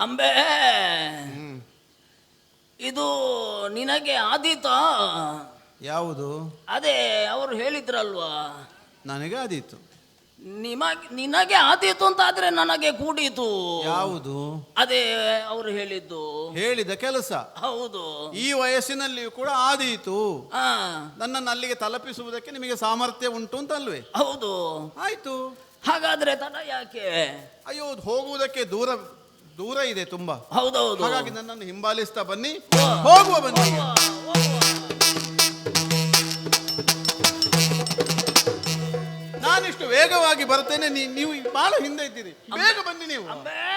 ಅಂಬೆ ಇದು ನಿನಗೆ ಆದೀತ? ಯಾವುದು? ಅದೇ ಅವರು ಹೇಳಿದ್ರಲ್ವಾ? ನನಗೆ ಆದೀತು. ನಿಮಗೆ ನಿನಗೆ ಆದೀತು ಅಂತ ಆದ್ರೆ ನನಗೆ ಕೂಡೀತು. ಯಾವುದು? ಅದೇ ಅವರು ಹೇಳಿದ್ದು. ಹೇಳಿದ ಕೆಲಸ. ಹೌದು. ಈ ವಯಸ್ಸಿನಲ್ಲಿಯೂ ಕೂಡ ಆದೀತು. ನನ್ನನ್ನು ಅಲ್ಲಿಗೆ ತಲುಪಿಸುವುದಕ್ಕೆ ನಿಮಗೆ ಸಾಮರ್ಥ್ಯ ಉಂಟು ಅಂತ ಅಲ್ವೇ ಹೌದು. ಆಯ್ತು. ಹಾಗಾದ್ರೆ ತಡ ಯಾಕೆ? ಅಯ್ಯೋ ಹೋಗುವುದಕ್ಕೆ ದೂರ ದೂರ ಇದೆ ತುಂಬಾ. ಹೌದೌದು. ಹಾಗಾಗಿ ನನ್ನನ್ನು ಹಿಂಬಾಲಿಸ್ತಾ ಬನ್ನಿ. ಹೋಗುವ ಬನ್ನಿ. ನಾನಿಷ್ಟು ವೇಗವಾಗಿ ಬರ್ತೇನೆ ನೀ- ನೀವು ಬಹಳ ಹಿಂದೆ ಇದ್ದೀರಿ. ಬೇಗ ಬನ್ನಿ ನೀವು. ಅಂಬೆ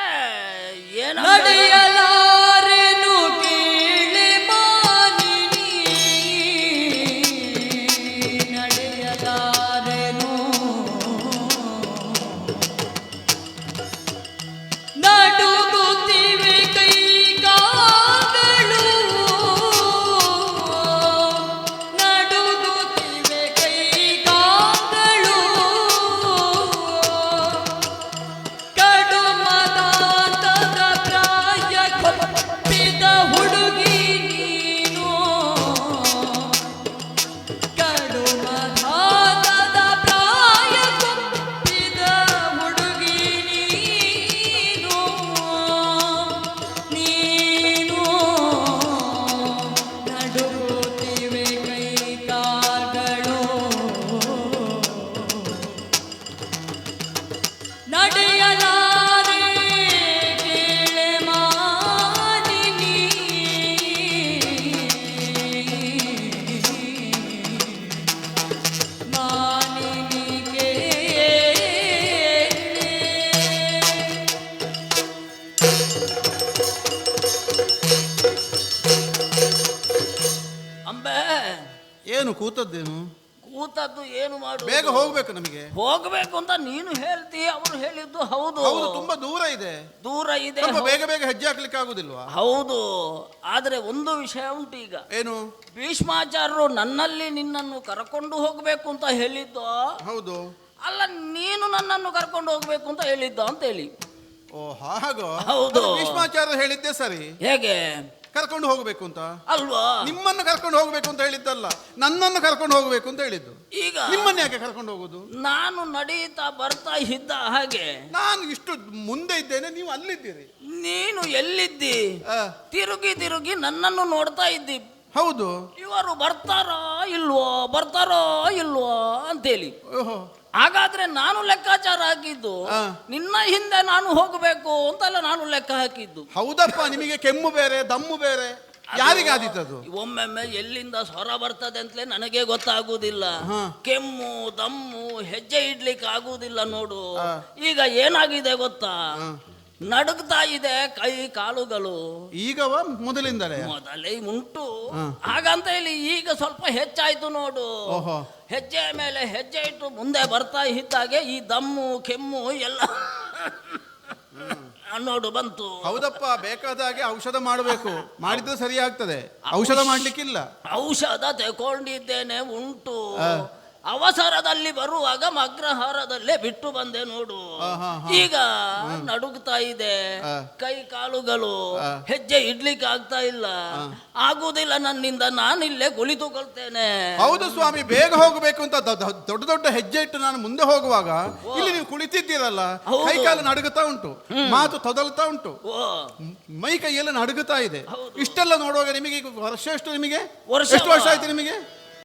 ಏನು ಕೂತದ್ದೇನು? ಕೂತದ್ದು ಏನು ಮಾಡು? ಬೇಗ ಹೋಗ್ಬೇಕು ನಮಗೆ. ಹೋಗ್ಬೇಕು ಅಂತ ನೀನು ಹೇಳ್ತಿ ಅವರು ಹೇಳಿದ್ದು ಹೌದು. ಹೌದು ತುಂಬಾ ದೂರ ಇದೆ. ದೂರ ಇದೆ. ಸ್ವಲ್ಪ ಬೇಗ ಬೇಗ ಹೆಜ್ಜೆ ಹಾಕ್ಲಿಕ್ಕೆ ಆಗುದಿಲ್ವಾ? ಹೌದು. ಆದ್ರೆ ಒಂದು ವಿಷಯ ಉಂಟು ಈಗ. ಏನು? ಭೀಷ್ಮಾಚಾರ್ಯರು ನನ್ನಲ್ಲಿ ನಿನ್ನನ್ನು ಕರ್ಕೊಂಡು ಹೋಗ್ಬೇಕು ಅಂತ ಹೇಳಿದ್ದು? ಹೌದು. ಅಲ್ಲ ನೀನು ನನ್ನನ್ನು ಕರ್ಕೊಂಡು ಹೋಗ್ಬೇಕು ಅಂತ ಹೇಳಿದ್ದ ಅಂತ ಹೇಳಿ. ಓ ಹಾಗೋ? ಹೌದು. ಭೀಷ್ಮಾಚಾರ್ಯ ಹೇಳಿದ್ದೆ ಸರಿ. ಹೇಗೆ? ಕರ್ಕೊಂಡು ಹೋಗಬೇಕು ಅಂತ. ಅಲ್ವಾ? ನಿಮ್ಮನ್ನು ಕರ್ಕೊಂಡು ಹೋಗಬೇಕು ಅಂತ ಹೇಳಿದ್ದಲ್ಲ. ನನ್ನನ್ನು ಕರ್ಕೊಂಡು ಹೋಗಬೇಕು ಅಂತ ಹೇಳಿದ್ದು. ಈಗ? ನಿಮ್ಮನ್ನ ಯಾಕೆ ಕರ್ಕೊಂಡು ಹೋಗೋದು? ನಾನು ನಡೀತಾ ಬರ್ತಾ ಇದ್ದ ಹಾಗೆ. ನಾನು ಇಷ್ಟು ಮುಂದೆ ಇದ್ದೇನೆ ನೀವು ಅಲ್ಲಿದ್ದೀರಿ. ನೀನು ಎಲ್ಲಿದ್ದಿ? ಆ, ತಿರುಗಿ ತಿರುಗಿ ನನ್ನನ್ನು ನೋಡ್ತಾ ಇದ್ದಿ. ಹೌದು. ಇವರು ಬರ್ತಾರೋ ಇಲ್ವೋ? ಬರ್ತಾರೋ ಇಲ್ವೋ? ಅಂತೇಳಿ. ಓಹೋ. ಹಾಗಾದ್ರೆ ನಾನು ಲೆಕ್ಕಾಚಾರ ಹಾಕಿದ್ದು. ನಿನ್ನ ಹಿಂದೆ ನಾನು ಹೋಗಬೇಕು ಅಂತೆಲ್ಲ ನಾನು ಲೆಕ್ಕ ಹಾಕಿದ್ದು. ಹೌದಪ್ಪ ನಿಮಗೆ ಕೆಮ್ಮು ಬೇರೆ ದಮ್ಮು ಬೇರೆ. ಯಾರಿಗಾದೀತದು ಒಮ್ಮೆಮ್ಮೆ ಎಲ್ಲಿಂದ ಸ್ವರ ಬರ್ತದೆ ಅಂತಲೇ ನನಗೆ ಗೊತ್ತಾಗುವುದಿಲ್ಲ. ಕೆಮ್ಮು ದಮ್ಮು ಹೆಜ್ಜೆ ಇಡ್ಲಿಕ್ಕೆ ಆಗುವುದಿಲ್ಲ ನೋಡು. ಈಗ ಏನಾಗಿದೆ ಗೊತ್ತಾ. ನಡುಗ್ತಾ ಇದೆ ಕೈ ಕಾಲುಗಳು. ಈಗವ ಮೊದಲಿಂದಲೇ? ಮೊದಲೇ ಉಂಟು. ಹಾಗಂತ ಹೇಳಿ ಈಗ ಸ್ವಲ್ಪ ಹೆಚ್ಚಾಯ್ತು ನೋಡು. ಓಹೋ. ಹೆಜ್ಜೆ ಮೇಲೆ ಹೆಜ್ಜೆ ಇಟ್ಟು ಮುಂದೆ ಬರ್ತಾ ಇದ್ದಾಗೆ ಈ ದಮ್ಮು ಕೆಮ್ಮು ಎಲ್ಲ ನೋಡು ಬಂತು. ಹೌದಪ್ಪ ಬೇಕಾದಾಗೆ ಔಷಧ ಮಾಡಬೇಕು. ಮಾಡಿದ್ರೆ ಸರಿ ಆಗ್ತದೆ. ಔಷಧ ಮಾಡ್ಲಿಕ್ಕಿಲ್ಲ. ಔಷಧ ತಗೊಂಡಿದ್ದೇನೆ ಉಂಟು. ಅವಸರದಲ್ಲಿ ಬರುವಾಗ ಮಗ್ರಹಾರದಲ್ಲೇ ಬಿಟ್ಟು ಬಂದೆ ನೋಡು. ಈಗ ನಡುಗ್ತಾ ಇದೆ. ಕೈ ಕಾಲುಗಳು ಹೆಜ್ಜೆ ಇಡ್ಲಿಕ್ಕೆ ಆಗ್ತಾ ಇಲ್ಲ. ಆಗುದಿಲ್ಲ ನನ್ನಿಂದ ನಾನಿಲ್ಲೇ ಕುಳಿತುಕೊಳ್ತೇನೆ. ಹೌದು ಸ್ವಾಮಿ ಬೇಗ ಹೋಗಬೇಕು ಅಂತ ದೊಡ್ಡ ದೊಡ್ಡ ಹೆಜ್ಜೆ ಇಟ್ಟು ನಾನು ಮುಂದೆ ಹೋಗುವಾಗ ಇಲ್ಲಿ ನೀವು ಕುಳಿತಿದ್ದೀರಲ್ಲ. ಕೈ ಕಾಲು ನಡುಗುತ್ತಾ ಉಂಟು ಮಾತು ತೊದಲ್ತಾ ಉಂಟು. ಮೈ ಕೈಯೆಲ್ಲ ನಡುಗುತ್ತಾ ಇದೆ. ಇಷ್ಟೆಲ್ಲ ನೋಡುವಾಗ ನಿಮಗೆ ಈಗ ವರ್ಷ ಎಷ್ಟು ನಿಮಗೆ? ವರ್ಷ ಎಷ್ಟು ವರ್ಷ ಆಯ್ತು ನಿಮಗೆ?